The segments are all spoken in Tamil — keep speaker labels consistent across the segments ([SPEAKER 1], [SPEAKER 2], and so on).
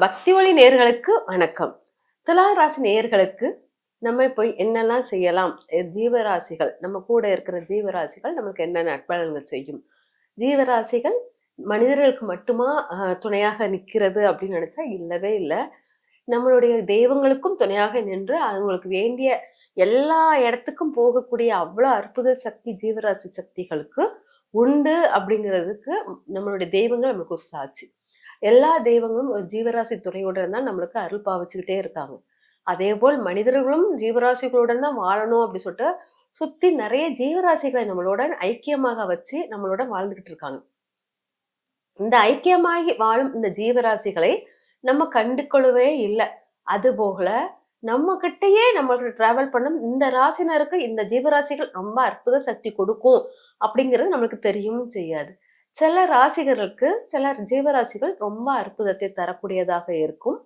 [SPEAKER 1] பக்தி ஒளி நேர்களுக்கு வணக்கம். துலா ராசி நேர்களுக்கு நம்ம இப்போ என்னெல்லாம் செய்யலாம்? ஜீவராசிகள் நம்ம கூட இருக்கிற ஜீவராசிகள் நமக்கு என்ன நட்பலன்கள் செய்யும்? ஜீவராசிகள் மனிதர்களுக்கு மட்டுமா துணையாக நிற்கிறது அப்படின்னு நினைச்சா இல்லவே இல்லை. நம்மளுடைய தெய்வங்களுக்கும் துணையாக நின்று அவங்களுக்கு வேண்டிய எல்லா இடத்துக்கும் போகக்கூடிய அவ்வளோ அற்புத சக்தி ஜீவராசி சக்திகளுக்கு உண்டு அப்படிங்கிறதுக்கு நம்மளுடைய தெய்வங்கள் நமக்கு ஒரு சாட்சி எல்லா தெய்வங்களும் ஒரு ஜீவராசி துணையுடன் தான் நம்மளுக்கு அருள் பாவிச்சுக்கிட்டே இருக்காங்க. அதே போல் மனிதர்களும் ஜீவராசிகளுடன் தான் வாழணும் அப்படின்னு சொல்லிட்டு சுத்தி நிறைய ஜீவராசிகளை நம்மளோட ஐக்கியமாக வச்சு நம்மளோட வாழ்ந்துகிட்டு இருக்காங்க. இந்த ஐக்கியமாகி வாழும் இந்த ஜீவராசிகளை நம்ம கண்டுக்கொள்ளவே இல்லை. அது போகல நம்ம கிட்டயே நம்மளுக்கு டிராவல் பண்ணும் இந்த ராசினருக்கு இந்த ஜீவராசிகள் ரொம்ப அற்புத சக்தி கொடுக்கும் அப்படிங்கிறது நம்மளுக்கு தெரியவும் செய்யாது. சில ராசிகர்களுக்கு சில ஜீவராசிகள் ரொம்ப அற்புதத்தை தரக்கூடியதாக இருக்கும்.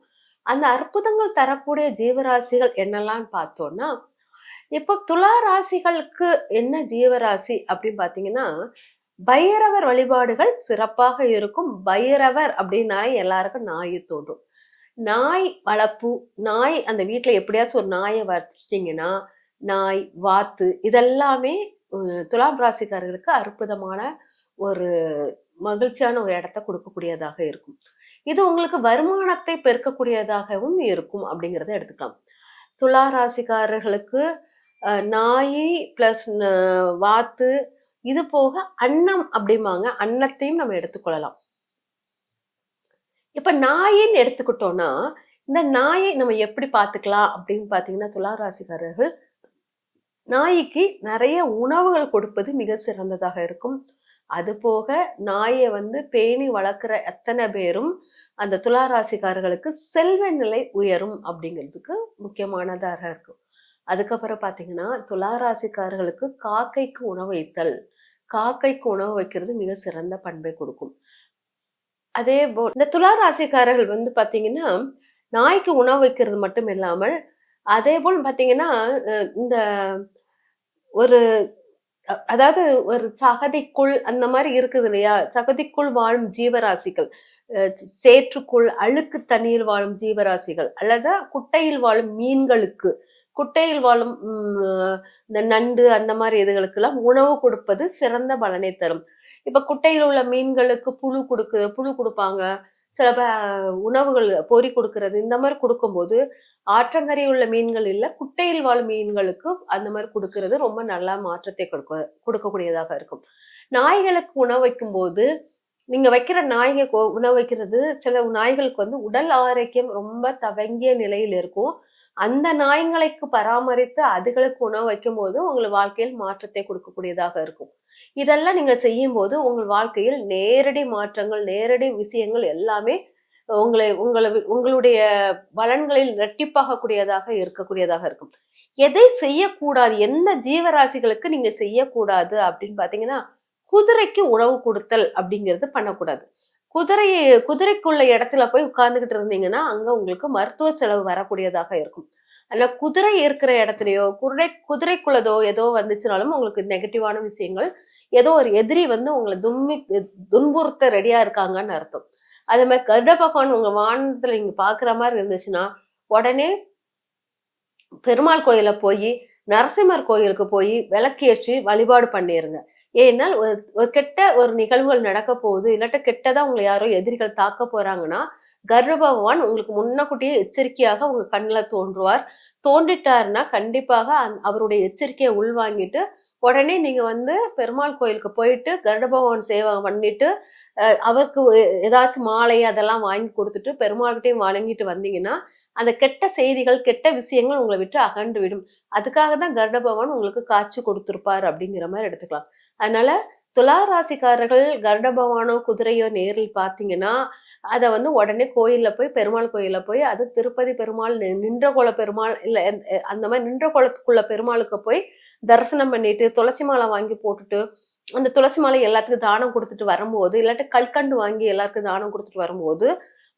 [SPEAKER 1] அந்த அற்புதங்கள் தரக்கூடிய ஜீவராசிகள் என்னெல்லாம் பார்த்தோம்னா இப்போ துலா ராசிகளுக்கு என்ன ஜீவராசி அப்படின்னு பார்த்தீங்கன்னா பைரவர் வழிபாடுகள் சிறப்பாக இருக்கும். பைரவர் அப்படின்னாலே எல்லாருக்கும் நாய் தோன்றும். நாய் வளர்ப்பு நாய் அந்த வீட்டில் எப்படியாச்சும் ஒரு நாயை வச்சிட்டிங்கன்னா நாய் வாத்து இதெல்லாமே துலாம் ராசிக்காரர்களுக்கு அற்புதமான ஒரு மகிழ்ச்சியான ஒரு இடத்த கொடுக்கக்கூடியதாக இருக்கும். இது உங்களுக்கு வருமானத்தை பெருக்கக்கூடியதாகவும் இருக்கும் அப்படிங்கிறத எடுத்துக்கலாம். துலா ராசிக்காரர்களுக்கு அஹ், நாய் பிளஸ் வாத்து இது போக அன்னம் அப்படிம்பாங்க. அன்னத்தையும் நம்ம எடுத்துக்கொள்ளலாம். இப்ப நாயின்னு எடுத்துக்கிட்டோம்னா இந்த நாயை நம்ம எப்படி பார்த்துக்கலாம் அப்படின்னு பார்த்தீங்கன்னா துலா ராசிக்காரர்கள் நாய்க்கு நிறைய உணவுகள் கொடுப்பது மிக சிறந்ததாக இருக்கும். அது போக நாயை வந்து பேணி வளர்க்குற எத்தனை பேரும் அந்த துலா ராசிக்காரர்களுக்கு செல்வ நிலை உயரும் அப்படிங்கிறதுக்கு முக்கியமானதாக இருக்கும் அதுக்கப்புறம் பார்த்தீங்கன்னா துலா ராசிக்காரர்களுக்கு காக்கைக்கு உணவு வைத்தல் காக்கைக்கு உணவு வைக்கிறது மிக சிறந்த பண்பை கொடுக்கும். அதே போல் இந்த துலா ராசிக்காரர்கள் வந்து பார்த்தீங்கன்னா நாய்க்கு உணவு வைக்கிறது மட்டும் இல்லாமல் அதே போல் பார்த்தீங்கன்னா இந்த ஒரு அதாவது ஒரு சகதிக்குள் அந்த மாதிரி இருக்குது இல்லையா? சகதிக்குள் வாழும் ஜீவராசிகள். சேற்றுக்குள் அழுக்கு தண்ணீர் வாழும் ஜீவராசிகள். அல்லது குட்டையில் வாழும் மீன்களுக்கு. குட்டையில் வாழும் இந்த நண்டு அந்த மாதிரி இதுகளுக்கெல்லாம் உணவு கொடுப்பது சிறந்த பலனை தரும். இப்ப குட்டையில் உள்ள மீன்களுக்கு புழு கொடுக்கு புழு கொடுப்பாங்க. சில ப- உணவுகள் பொறி கொடுக்கறது. இந்த மாதிரி கொடுக்கும்போது ஆற்றங்கரை உள்ள மீன்கள் இல்லை குட்டையில் வாழும் மீன்களுக்கு அந்த மாதிரி கொடுக்கறது ரொம்ப நல்லா மாற்றத்தை கொடுக்க கொடுக்கக்கூடியதாக இருக்கும். நாய்களுக்கு உணவு வைக்கும்போது நீங்க வைக்கிற நாய்க உணவு வைக்கிறது சில நாய்களுக்கு வந்து உடல் ஆரோக்கியம் ரொம்ப தவங்கிய நிலையில் இருக்கும். அந்த நாய்களுக்கு பராமரித்து அதுகளுக்கு உணவு வைக்கும்போது உங்கள் வாழ்க்கையில் மாற்றத்தை கொடுக்கக்கூடியதாக இருக்கும். இதெல்லாம் நீங்க செய்யும்போது உங்கள் வாழ்க்கையில் நேரடி மாற்றங்கள் நேரடி விஷயங்கள் எல்லாமே உங்களை உங்களை உங்களுடைய பலன்களில் இரட்டிப்பாகக்கூடியதாக இருக்கக்கூடியதாக இருக்கும். எதை செய்யக்கூடாது எந்த ஜீவராசிகளுக்கு நீங்க செய்யக்கூடாது அப்படின்னு பாத்தீங்கன்னா குதிரைக்கு உணவு கொடுத்தல் அப்படிங்கிறது பண்ணக்கூடாது. குதிரை குதிரைக்குள்ள இடத்துல போய் உட்கார்ந்துகிட்டு இருந்தீங்கன்னா அங்க உங்களுக்கு மருத்துவ செலவு வரக்கூடியதாக இருக்கும். ஆனால் குதிரை இருக்கிற இடத்துலயோ குதிரை குதிரைக்குள்ளதோ ஏதோ வந்துச்சுனாலும் உங்களுக்கு நெகட்டிவான விஷயங்கள் ஏதோ ஒரு எதிரி வந்து உங்களை தும்மி துன்புறுத்த ரெடியா இருக்காங்கன்னு அர்த்தம். அதே மாதிரி கருட பகவான் உங்க வானத்துல நீங்க பாக்குற மாதிரி இருந்துச்சுன்னா உடனே பெருமாள் கோயில போய் நரசிம்மர் கோயிலுக்கு போய் விளக்கேற்றி வழிபாடு பண்ணிருங்க. ஏன்னால் ஒரு ஒரு கெட்ட ஒரு நிகழ்வுகள் நடக்க போகுது இல்லாட்ட கெட்டதா உங்களை யாரோ எதிரிகள் தாக்க போறாங்கன்னா கர்வ உங்களுக்கு முன்னக்கூட்டியே எச்சரிக்கையாக உங்க கண்ணில் தோன்றுவார். தோன்றிட்டாருன்னா கண்டிப்பாக அவருடைய எச்சரிக்கையை உள்வாங்கிட்டு உடனே நீங்க வந்து பெருமாள் கோயிலுக்கு போயிட்டு கருட பகவான் சேவை பண்ணிட்டு அவருக்கு ஏதாச்சும் மாலை அதெல்லாம் வாங்கி கொடுத்துட்டு பெருமாள்கிட்டையும் வணங்கிட்டு வந்தீங்கன்னா அந்த கெட்ட செய்திகள் கெட்ட விஷயங்கள் உங்களை விட்டு அகன்று விடும். அதுக்காக தான் கருட பகவான் உங்களுக்கு காட்சி கொடுத்துருப்பார் அப்படிங்கிற மாதிரி எடுத்துக்கலாம். அதனால துலா ராசிக்காரர்கள் கருடபவானோ குதிரையோ நேரில் பார்த்தீங்கன்னா அதை வந்து உடனே கோயிலில் போய் பெருமாள் கோயிலில் போய் அது திருப்பதி பெருமாள் நின்ற கோல பெருமாள் இல்லை அந்த மாதிரி நின்ற கோலத்துக்குள்ள பெருமாளுக்கு போய் தரிசனம் பண்ணிட்டு துளசி மாலை வாங்கி போட்டுட்டு அந்த துளசி மாலை எல்லாத்துக்கும் தானம் கொடுத்துட்டு வரும்போது இல்லாட்டி கல்கண்டு வாங்கி எல்லாருக்கும் தானம் கொடுத்துட்டு வரும்போது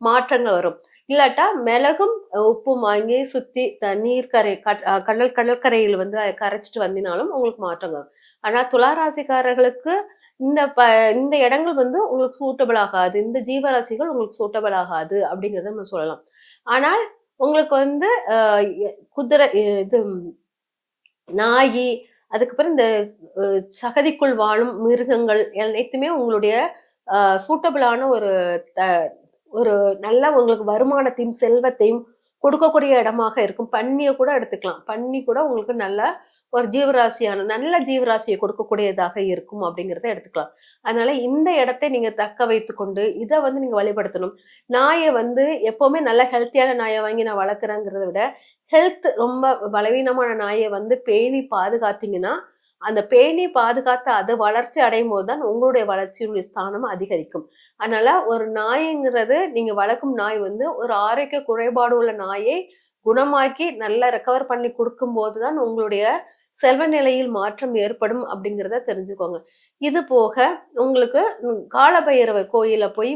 [SPEAKER 1] மாற்றங்கள் வரும். இல்லாட்டா மிளகும் உப்பும் வாங்கி சுத்தி த- நீர்க்கரை கட்- கடல் கடற்கரையில் வந்து அதை கரைச்சிட்டு வந்தினாலும் உங்களுக்கு மாற்றம் வரும். ஆனா துளாராசிக்காரர்களுக்கு இந்த ப இந்த இடங்கள் வந்து உங்களுக்கு சூட்டபிள் ஆகாது. இந்த ஜீவராசிகள் உங்களுக்கு சூட்டபிள் ஆகாது அப்படிங்கிறத நம்ம சொல்லலாம். ஆனால் உங்களுக்கு வந்து குதிரை இது நாயி அதுக்கப்புறம் இந்த சகதிக்குள் வாழும் மிருகங்கள் அனைத்துமே உங்களுடைய சூட்டபிளான ஒரு ஒரு நல்ல உங்களுக்கு வருமானத்தையும் செல்வத்தையும் கொடுக்கக்கூடிய இடமாக இருக்கும். பன்னியை கூட எடுத்துக்கலாம். பன்னி கூட உங்களுக்கு நல்ல ஒரு ஜீவராசியான நல்ல ஜீவராசியை கொடுக்கக்கூடியதாக இருக்கும் அப்படிங்கிறத எடுத்துக்கலாம். அதனால இந்த இடத்தை நீங்க தக்க வைத்து கொண்டு இதை வந்து நீங்க வழிபடுத்தணும். நாயை வந்து எப்பவுமே நல்ல ஹெல்த்தியான நாயை வாங்கி நான் வளர்க்குறேங்கிறத விட ஹெல்த் ரொம்ப பலவீனமான நாயை வந்து பேணி பாதுகாத்தீங்கன்னா அந்த பேணி பாதுகாத்து அது வளர்ச்சி அடையும் போது தான் உங்களுடைய வளர்ச்சியுடைய ஸ்தானம் அதிகரிக்கும். அதனால ஒரு நாய்ங்கிறது நீங்க வளர்க்கும் நாய் வந்து ஒரு ஆரோக்கிய குறைபாடு உள்ள நாயை குணமாக்கி நல்லா ரெக்கவர் பண்ணி கொடுக்கும் போதுதான் உங்களுடைய செல்வ நிலையில் மாற்றம் ஏற்படும் அப்படிங்கிறத தெரிஞ்சுக்கோங்க. இது போக உங்களுக்கு காலபைரவர் கோயில போய்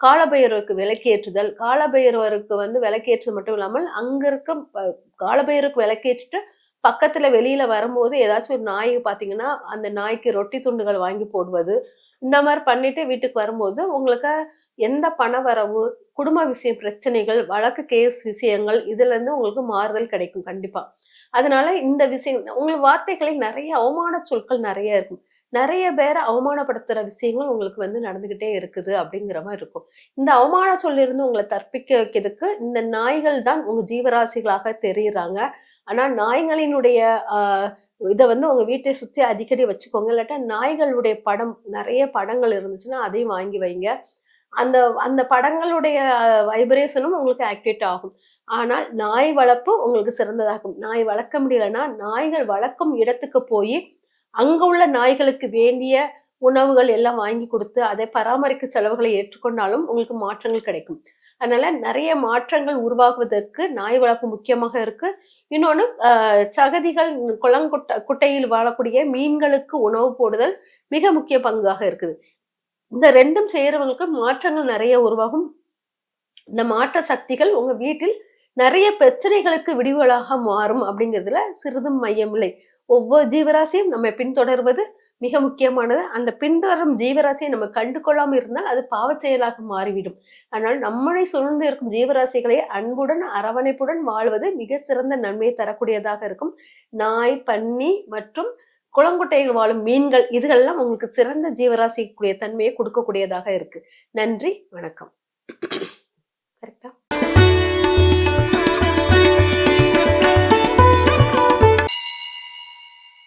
[SPEAKER 1] காலபைரவருக்கு விளக்கேற்றுதல் காலபைரவருக்கு வந்து விளக்கேற்றது மட்டும் இல்லாமல் அங்க இருக்க காலபைரவருக்கு விளக்கேற்றிட்டு பக்கத்துல வெளியில வரும்போது ஏதாச்சும் ஒரு நாய் பாத்தீங்கன்னா அந்த நாய்க்கு ரொட்டி துண்டுகள் வாங்கி போடுவது இந்த மாதிரி பண்ணிட்டு வீட்டுக்கு வரும்போது உங்களுக்கு எந்த பண வரவு குடும்ப விஷயம் பிரச்சனைகள் வழக்கு கேஸ் விஷயங்கள் இதுல இருந்து உங்களுக்கு மாறுதல் கிடைக்கும் கண்டிப்பா. அதனால இந்த விஷயம் உங்களுக்கு வார்த்தைகளில் நிறைய அவமான சொற்கள் நிறைய இருக்கும். நிறைய பேரை அவமானப்படுத்துற விஷயங்கள் உங்களுக்கு வந்து நடந்துகிட்டே இருக்குது அப்படிங்கிற மாதிரி இருக்கும். இந்த அவமான சொல்லிருந்து உங்களை தற்பிக்க வைக்கிறதுக்கு இந்த நாய்கள் தான் உங்க ஜீவராசிகளாக தெரியுறாங்க. ஆனா நாய்களினுடைய இதை வந்து உங்க வீட்டை சுற்றி அடிக்கடி வச்சுக்கோங்க. இல்லாட்டா நாய்களுடைய படம் நிறைய படங்கள் இருந்துச்சுன்னா அதையும் வாங்கி வைங்க. அந்த அந்த படங்களுடைய வைப்ரேஷனும் உங்களுக்கு ஆக்டிவேட் ஆகும். ஆனால் நாய் வளர்ப்பு உங்களுக்கு சிறந்ததாகும். நாய் வளர்க்க முடியலன்னா நாய்கள் வளர்க்கும் இடத்துக்கு போய் அங்கே உள்ள நாய்களுக்கு வேண்டிய உணவுகள் எல்லாம் வாங்கி கொடுத்து அதை பராமரிக்க செலவுகளை ஏற்றுக்கொண்டாலும் உங்களுக்கு மாற்றங்கள் கிடைக்கும். அதனால நிறைய மாற்றங்கள் உருவாகுவதற்கு நாய் வளர்ப்பு முக்கியமாக இருக்கு. இன்னொன்று சகதிகள் குளங்குட்ட குட்டையில் வாழக்கூடிய மீன்களுக்கு உணவு போடுதல் மிக முக்கிய பங்காக இருக்குது. இந்த ரெண்டும் செய்யறவங்களுக்கு மாற்றங்கள் நிறைய உருவாகும். இந்த மாற்ற சக்திகள் உங்க வீட்டில் நிறைய பிரச்சனைகளுக்கு விடிவுகளாக மாறும் அப்படிங்கிறதுல சிறிதும் மையமில்லை. ஒவ்வொரு ஜீவராசியும் நம்ம பின்தொடர்வது மிக முக்கியமானது. அந்த பின்தொடரும் ஜீவராசியை நம்ம கண்டு கொள்ளாமல் இருந்தால் அது பாவ செயலாக மாறிவிடும். அதனால் நம்மளை சூழ்ந்து இருக்கும் ஜீவராசிகளை அன்புடன் அரவணைப்புடன் வாழ்வது மிக சிறந்த நன்மையை தரக்கூடியதாக இருக்கும். நாய் பன்னி மற்றும் குளங்குட்டைகள் வாழும் மீன்கள் இதுகள்லாம் உங்களுக்கு சிறந்த ஜீவராசிக்குரிய தன்மையை கொடுக்கக்கூடியதாக இருக்கு. நன்றி வணக்கம். கரெக்டா